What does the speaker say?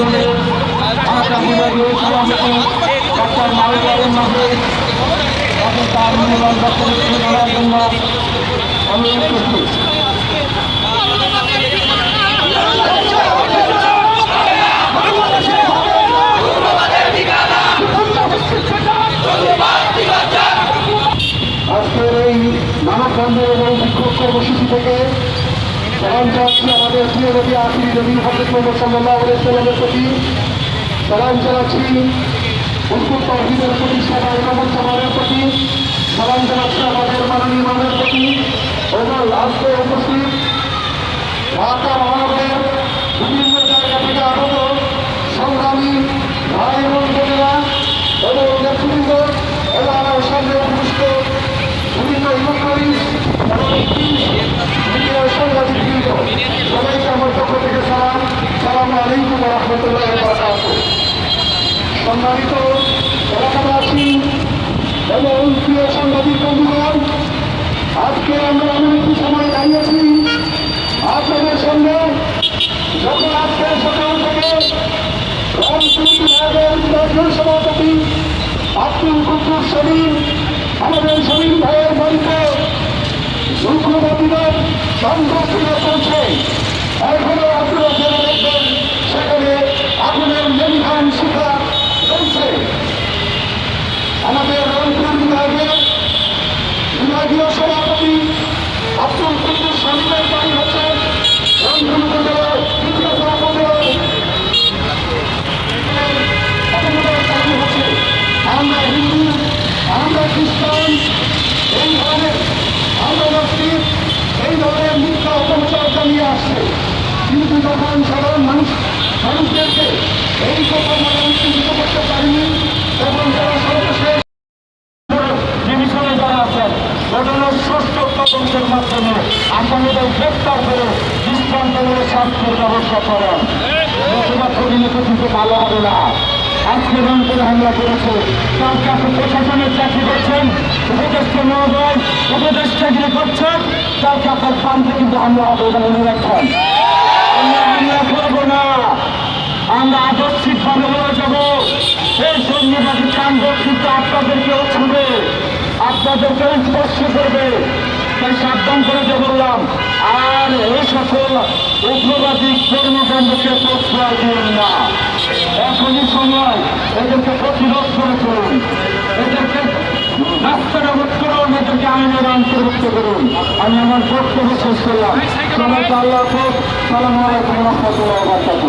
আন্দোলনের ঢাকা বিভাগীয় সভাপতি ডক্টর আলম মাহবুব এবং তার মূল্যবান বক্তব্য তুলে ধরার জন্য অনুরোধ আজকের এই মানববন্ধন এবং বিক্ষোভ কর্মসূচি থেকে সালাম জানাচ্ছি আমাদের প্রিয় নবী আখিরি নবী হজরত মোহাম্মদ সাল্লাহ আলাইসাল্লামের প্রতি। সালাম জানাচ্ছি উদ্ভুত তহবিদের প্রতি, সবাই রহমত জামানের প্রতি। সালাম জানাচ্ছি আমাদের মাননীয় মানের প্রতি। এবং আজকে উপস্থিত ঢাকা মহানগরের বিভিন্ন সংগ্রামী ভাই এবং এবং নেতৃবৃন্দ উপস্থিত বিভিন্ন ইলেকট্রনিক্স এবং মিডিয়ার সাংবাদিকবৃন্দ সবাইকে আমার পক্ষ থেকে সালাম সালাম আলাইকুম রহমতুল্লাহ সম্মানিত এলাকাবাসী এবং প্রিয় সাংবাদিক বন্ধুগণ, আজকে আমরা এমন একটি সময় দাঁড়িয়েছি আপনাদের সঙ্গে যখন আজকে সকাল থেকে বিভাগের সভাপতি আব্দুল কুকুর শরীর আমাদের শরীর ভাইয়ের বাড়িতে উগ্রবাদীদের সংঘর্ষে চলছে। এখনও আপনারা জেনে দেখবেন সেখানে আগুনের আসছে কিন্তু যখন সাধারণ মানুষ, মানুষদেরকে এই আমরা উত্তেজিত করতে পারিনি তখন তারা সর্বশেষ যে বিষয়ে যারা আছেন, ঘটনার ষষ্ঠ তদন্তের মাধ্যমে আসামিদের গ্রেপ্তার করে দৃষ্টান্তমূলক শাস্তির ব্যবস্থা করেন। কিন্তু ভালো হবে না। আজকে প্রশাসনের চাকরি করছেন উপদেষ্টা মহোদয় উপদেশ চাকরি করছেন কাউকে আপনার প্রান্তে কিন্তু হবে এটা মনে রাখেন আমরা করব না। আমরা আদর্শিকভাবে হয়ে যাব। এই সৈন্যবাদী কাণ্ড কিন্তু আপনাদেরকেও ছুঁবে আপনাদেরকেও স্পর্শ করবে। তাই সাবধান করে দিয়ে বললাম, আর এই সকল উগ্রবাদী কর্মকাণ্ডকে প্রশ্রয় দিন না। এখনই সময় এদেরকে প্রতিরোধ করে চলুন। এদেরকে রাষ্ট্রবোধ করুন এটাকে আইনের অন্তর্ভুক্ত করুন আমি আমার বক্তব্য শেষ করলাম। সবাইকে আল্লাহ হাফেজ। সালাম আলাইকুম রহমতুল্লাহ বারকাতু